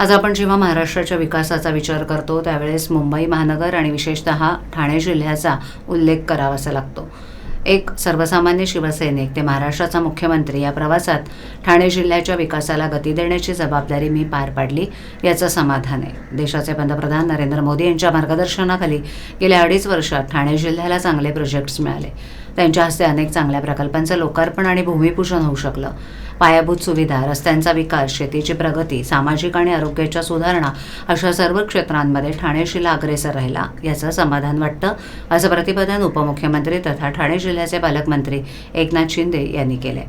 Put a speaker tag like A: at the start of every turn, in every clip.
A: आज आपण जेव्हा महाराष्ट्राच्या विकासाचा विचार करतो त्यावेळेस मुंबई महानगर आणि विशेषतः ठाणे जिल्ह्याचा उल्लेख करावासा लागतो. एक सर्वसामान्य शिवसैनिक ते महाराष्ट्राचा मुख्यमंत्री या प्रवासात ठाणे जिल्ह्याच्या विकासाला गती देण्याची जबाबदारी मी पार पाडली याचं समाधान आहे. देशाचे पंतप्रधान नरेंद्र मोदी यांच्या मार्गदर्शनाखाली गेल्या अडीच वर्षात ठाणे जिल्ह्याला चांगले प्रोजेक्ट्स मिळाले. त्यांच्या हस्ते अनेक चांगल्या प्रकल्पांचं लोकार्पण आणि भूमिपूजन होऊ शकलं. पायाभूत सुविधा रस्त्यांचा विकास शेतीची प्रगती सामाजिक आणि आरोग्याच्या सुधारणा अशा सर्व क्षेत्रांमध्ये ठाणे जिल्हा अग्रेसर राहिला याचं समाधान वाटतं असं प्रतिपादन उपमुख्यमंत्री तथा ठाणे जिल्ह्याचे पालकमंत्री एकनाथ शिंदे यांनी केले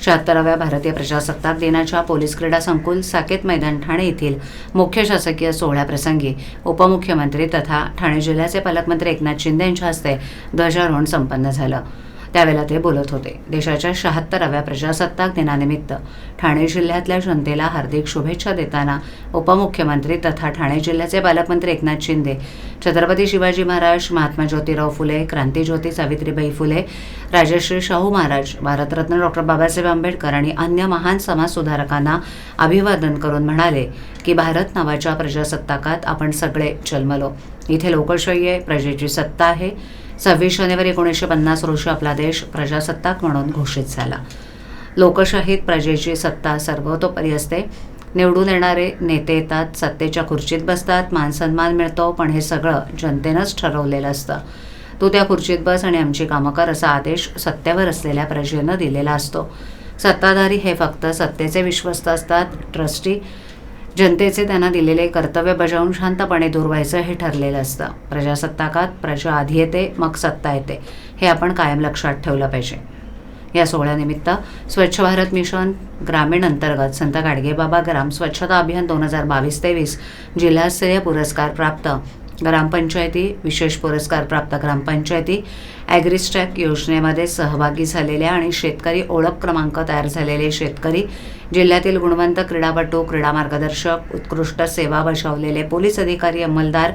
A: शहात्तराव्या भारतीय प्रजासत्ताक दिनाच्या पोलीस क्रीडा संकुल साकेत मैदान ठाणे येथील मुख्य शासकीय सोहळ्याप्रसंगी उपमुख्यमंत्री तथा ठाणे जिल्ह्याचे पालकमंत्री एकनाथ शिंदे यांच्या हस्ते ध्वजारोहण संपन्न झालं. त्यावेळेला ते बोलत होते. देशाच्या शहात्तराव्या प्रजासत्ताक दिनानिमित्त ठाणे जिल्ह्यातल्या जनतेला हार्दिक शुभेच्छा देताना उपमुख्यमंत्री तथा ठाणे जिल्ह्याचे पालकमंत्री एकनाथ शिंदे छत्रपती शिवाजी महाराज महात्मा ज्योतिराव फुले क्रांतीज्योती सावित्रीबाई फुले राजश्री शाहू महाराज भारतरत्न डॉक्टर बाबासाहेब आंबेडकर आणि अन्य महान समाजसुधारकांना अभिवादन करून म्हणाले की भारत नावाच्या प्रजासत्ताकात आपण सगळे जन्मलो. इथे लोकशाही आहे प्रजेची सत्ता आहे. सव्वीस जानेवारी एकोणीसशे पन्नास रोजी आपला देश प्रजासत्ताक म्हणून घोषित झाला. लोकशाहीत प्रजेची सत्ता सर्वतोपरी असते. निवडून येणारे नेते येतात सत्तेच्या खुर्चीत बसतात मानसन्मान मिळतो पण हे सगळं जनतेनंच ठरवलेलं असतं. तू त्या खुर्चीत बस आणि आमची कामं कर असा आदेश सत्तेवर असलेल्या प्रजेनं दिलेला असतो. सत्ताधारी हे फक्त सत्तेचे विश्वस्त असतात. ट्रस्टी जनतेचे त्यांना दिलेले कर्तव्य बजावून शांतपणे दूर व्हायचं हे ठरलेलं असतं. प्रजासत्ताकात प्रजा आधी येते मग सत्ता येते. हे आपण कायम लक्षात ठेवलं पाहिजे. या सोहळ्यानिमित्त स्वच्छ भारत मिशन ग्रामीण अंतर्गत संत गाडगेबाबा ग्राम स्वच्छता अभियान दोन हजार बावीस तेवीस जिल्हास्तरीय पुरस्कार प्राप्त ग्रामपंचायती विशेष पुरस्कार प्राप्त ग्रामपंचायती ॲग्रिस्टॅक योजनेमध्ये सहभागी झालेल्या आणि शेतकरी ओळख क्रमांक तयार झालेले शेतकरी जिल्ह्यातील गुणवंत क्रीडापटू क्रीडा मार्गदर्शक उत्कृष्ट सेवा बजावलेले पोलीस अधिकारी अंमलदार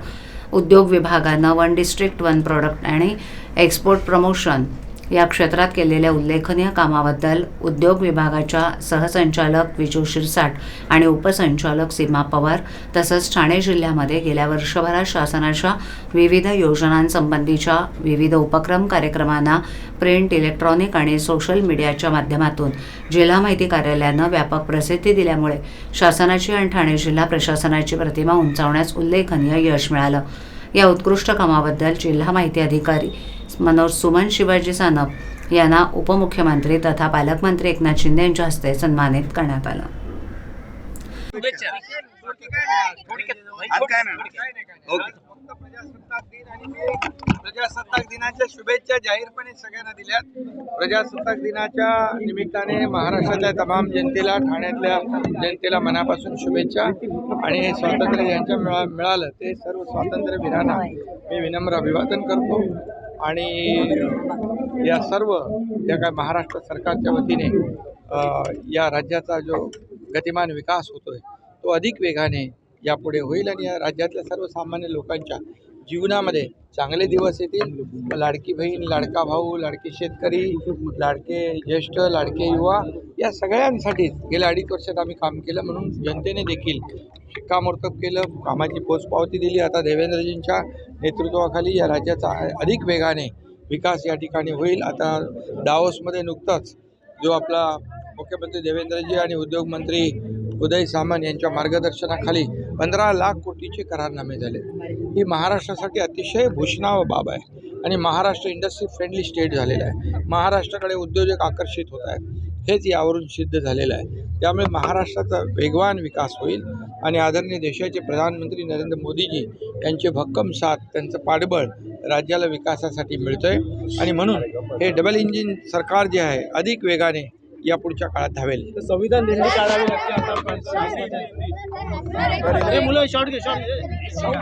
A: उद्योग विभागानं वन डिस्ट्रिक्ट वन प्रोडक्ट आणि एक्सपोर्ट प्रमोशन या क्षेत्रात केलेल्या उल्लेखनीय कामाबद्दल उद्योग विभागाच्या सहसंचालक विजू शिरसाट आणि उपसंचालक सीमा पवार तसंच ठाणे जिल्ह्यामध्ये गेल्या वर्षभरात शासनाच्या विविध योजनांसंबंधीच्या विविध उपक्रम कार्यक्रमांना प्रिंट इलेक्ट्रॉनिक आणि सोशल मीडियाच्या माध्यमातून जिल्हा माहिती कार्यालयानं व्यापक प्रसिद्धी दिल्यामुळे शासनाची आणि ठाणे जिल्हा प्रशासनाची प्रतिमा उंचावण्यास उल्लेखनीय यश मिळालं. या उत्कृष्ट कामाबद्दल जिल्हा माहिती अधिकारी मनोज सुमन शिवाजी सानप यांना उपमुख्यमंत्री तथा पालकमंत्री एकनाथ शिंदे यांच्या हस्ते सन्मानित करण्यात आलं.
B: ओके.
C: प्रजासत्ताक दिनाच्या शुभेच्छा जाहीरपणे सगळ्यांना दिल्यात. प्रजासत्ताक दिनाच्या निमित्ताने महाराष्ट्रातल्या तमाम जनतेला ठाण्यातल्या जनतेला मनापासून शुभेच्छा. आणि हे स्वातंत्र्य ज्यांच्या मिळा मिळालं ते सर्व स्वातंत्र्यवीरांना मी विनम्र अभिवादन करतो. आणि या सर्व ज्या काय महाराष्ट्र सरकारच्या वतीने या राज्याचा जो गतिमान विकास होतोय तो अधिक वेगाने यापुढे होईल. आणि या राज्यातल्या सर्वसामान्य लोकांच्या जीवनामध्ये चांगले दिवस येतील. लाडकी बहीण लाडका भाऊ लाडके शेतकरी लाडके ज्येष्ठ लाडके युवा या सगळ्यांसाठीच गेल्या अडीच वर्षात आम्ही काम केलं म्हणून जनतेने देखील शिक्कामोर्तब केलं. कामाची पोचपावती दिली. आता देवेंद्रजींच्या नेतृत्वाखाली या राज्याचा अधिक वेगाने विकास या ठिकाणी होईल. आता डावोसमध्ये नुकताच जो आपला मुख्यमंत्री देवेंद्रजी आणि उद्योगमंत्री उदय सामंत यांच्या मार्गदर्शनाखाली पंधरा लाख कोटीचे करारनामे झाले. ही महाराष्ट्रासाठी अतिशय भूषणाव बाब आहे आणि महाराष्ट्र इंडस्ट्री फ्रेंडली स्टेट झालेलं आहे. महाराष्ट्राकडे उद्योजक आकर्षित होत आहेत. हेच यावरून सिद्ध झालेलं आहे. त्यामुळे महाराष्ट्राचा वेगवान विकास होईल आणि आदरणीय देशाचे प्रधानमंत्री नरेंद्र मोदीजी यांचे भक्कम साथ त्यांचं पाठबळ राज्याला विकासासाठी मिळतं आहे आणि म्हणून हे डबल इंजिन सरकार जे आहे अधिक वेगाने या पुढच्या काळात धावेल.
D: संविधान निर्मिती काढावी लागते मुलं शॉर्ट घे शॉर्ट